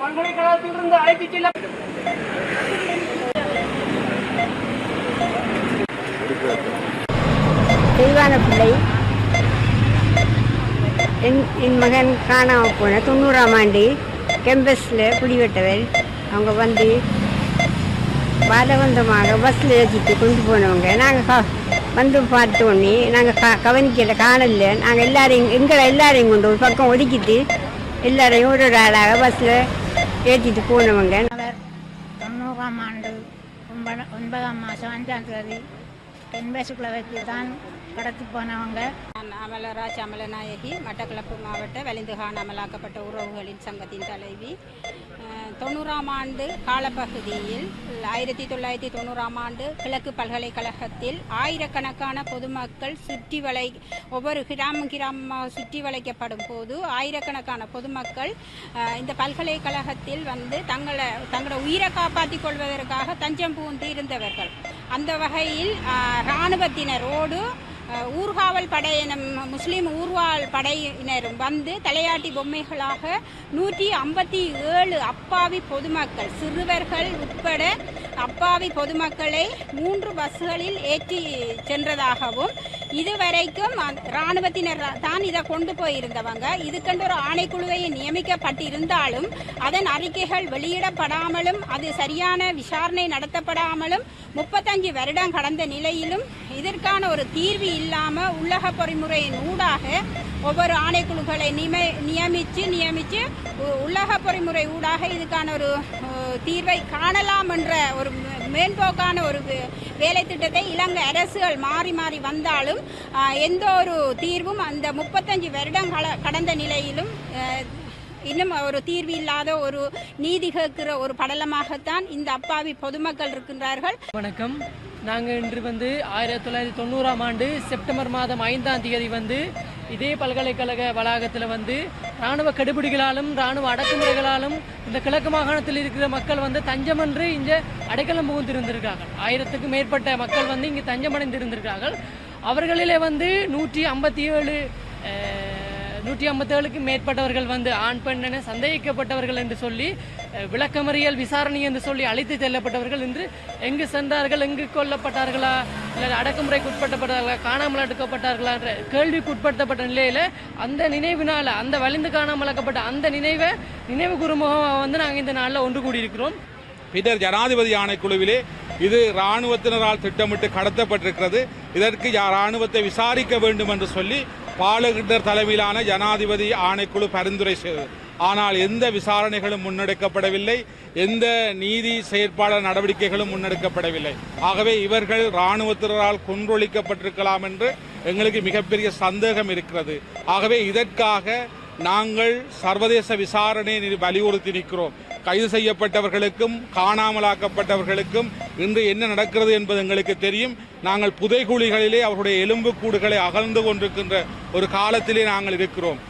பல்கலைக்கழகத்திலிருந்து அழைத்துச் செல்ல தெளிவான பிள்ளை. என் என் மகன் காணாமல் போன தொண்ணூறாம் ஆண்டு கேம்பஸில் குடிவெட்டவர் அவங்க வந்து பாலவந்தமாக பஸ்ஸில் ஏற்றிட்டு கொண்டு போனவங்க. நாங்கள் க வந்து பார்த்தோன்னே நாங்கள் க கவனிக்கலை காணல. நாங்கள் எல்லாரையும் எங்களை எல்லாரையும் கொண்டு ஒரு பக்கம் ஒதுக்கிட்டு எல்லாரையும் ஒரு ஒரு ஆளாக பஸ்ஸில் ஏற்றிட்டு போனவங்க. தொண்ணூறாம் ஆண்டு ஒன்பதாம் மாதம் அஞ்சாம் தேதி தென்பேசுக்குள்ள வச்சு தான் கடத்தி போனவங்க. அமலராஜ் அமலநாயகி மட்டக்களப்பு மாவட்ட வலிந்துகான் அமலாக்கப்பட்ட உறவுகளின் சங்கத்தின் தலைவி. தொண்ணூறாம் ஆண்டு காலப்பகுதியில் ஆயிரத்தி தொள்ளாயிரத்தி தொண்ணூறாம் ஆண்டு கிழக்கு பல்கலைக்கழகத்தில் ஆயிரக்கணக்கான பொதுமக்கள் சுற்றி வளை ஒவ்வொரு கிராமம் கிராமமாக சுற்றி வளைக்கப்படும் போது ஆயிரக்கணக்கான பொதுமக்கள் இந்த பல்கலைக்கழகத்தில் வந்து தங்களை தங்களோட உயிரை காப்பாற்றிக் கொள்வதற்காக தஞ்சம் பூந்து இருந்தவர்கள் அந்த வகையில் இராணுவத்தினரோடு ஊர்காவல் படையினம் முஸ்லீம் ஊர்வால் படையினரும் வந்து தலையாட்டி பொம்மைகளாக நூற்றி ஐம்பத்தி ஏழு அப்பாவி பொதுமக்கள் சிறுவர்கள் உட்பட அப்பாவி பொதுமக்களை மூன்று பஸ்களில் ஏற்றி சென்றதாகவும் இதுவரைக்கும் ராணுவத்தினர் தான் இதை கொண்டு போயிருந்தவங்க. இதுக்கென்று ஒரு ஆணைக்குழுவை நியமிக்கப்பட்டிருந்தாலும் அதன் அறிக்கைகள் வெளியிடப்படாமலும் அது சரியான விசாரணை நடத்தப்படாமலும் முப்பத்தஞ்சு வருடம் கடந்த நிலையிலும் இதற்கான ஒரு தீர்வு இல்லாமல் உள்ளக பொறிமுறையின் ஊடாக ஒவ்வொரு ஆணைக்குழுக்களை நியமி நியமித்து நியமித்து உ- உள்ளக பொறிமுறை ஊடாக இதுக்கான ஒரு தீர்வை காணலாம் என்ற ஒரு மேம்போக்கான ஒரு வேலை திட்டத்தை இலங்கை அரசுகள் மாறி மாறி வந்தாலும் எந்த ஒரு தீர்வும் அந்த முப்பத்தஞ்சு வருடம் கடந்த நிலையிலும் இன்னும் ஒரு தீர்வு இல்லாத ஒரு நீதி கேட்கிற ஒரு படலமாகத்தான் இந்த அப்பாவி பொதுமக்கள் இருக்கின்றார்கள். வணக்கம். நாங்கள் இன்று வந்து ஆயிரத்தி தொள்ளாயிரத்தி தொண்ணூறாம் ஆண்டு செப்டம்பர் மாதம் ஐந்தாம் தேதி வந்து இதே பல்கலைக்கழக வளாகத்தில் வந்து இராணுவ கெடுபிடிகளாலும் இராணுவ அடக்குமுறைகளாலும் இந்த கிழக்கு மாகாணத்தில் இருக்கிற மக்கள் வந்து தஞ்சமன்று இங்கே அடைக்கலம் புகுந்திருந்திருக்காங்க ஆயிரத்துக்கும் மேற்பட்ட மக்கள் வந்து இங்கே தஞ்சமடைந்திருந்திருக்கார்கள். அவர்களிலே வந்து நூற்றி ஐம்பத்தி ஏழு நூற்றி ஐம்பத்தேழுக்கு மேற்பட்டவர்கள் வந்து ஆண் பெண் என சந்தேகிக்கப்பட்டவர்கள் என்று சொல்லி விளக்கமறியல் விசாரணை என்று சொல்லி அழைத்து செல்லப்பட்டவர்கள் என்று எங்கு சென்றார்கள் எங்கு கொல்லப்பட்டார்களா இல்லை அடக்குமுறைக்கு உட்பட்டப்பட்டார்களா காணாமல் எடுக்கப்பட்டார்களா என்ற கேள்விக்கு உட்படுத்தப்பட்ட நிலையில் அந்த நினைவினால் அந்த வலிந்து காணாமலாக்கப்பட்ட அந்த நினைவை நினைவு குறுமுகமாக வந்து நாங்கள் இந்த நாளில் ஒன்று கூடியிருக்கிறோம். பின்னர் ஜனாதிபதி ஆணைக்குழுவிலே இது இராணுவத்தினரால் திட்டமிட்டு கடத்தப்பட்டிருக்கிறது. இதற்கு யா- இராணுவத்தை விசாரிக்க வேண்டும் என்று சொல்லி பாலகிண்டர் தலைமையிலான ஜனாதிபதி ஆணைக்குழு பரிந்துரை செய்தது. ஆனால் எந்த விசாரணைகளும் முன்னெடுக்கப்படவில்லை எந்த நீதி செயற்பாளர் நடவடிக்கைகளும் முன்னெடுக்கப்படவில்லை. ஆகவே இவர்கள் இராணுவத்தினரால் கொன்றொழிக்கப்பட்டிருக்கலாம் என்று எங்களுக்கு மிகப்பெரிய சந்தேகம் இருக்கிறது. ஆகவே இதற்காக நாங்கள் சர்வதேச விசாரணையை வலியுறுத்தி நிற்கிறோம். கைது செய்யப்பட்டவர்களுக்கும் காணாமலாக்கப்பட்டவர்களுக்கும் இன்று என்ன நடக்கிறது என்பது எங்களுக்கு தெரியும். நாங்கள் புதைகுழிகளிலே அவருடைய எலும்புக்கூடுகளை அகழ்ந்து கொண்டிருக்கின்ற ஒரு காலத்திலே நாங்கள் இருக்கிறோம்.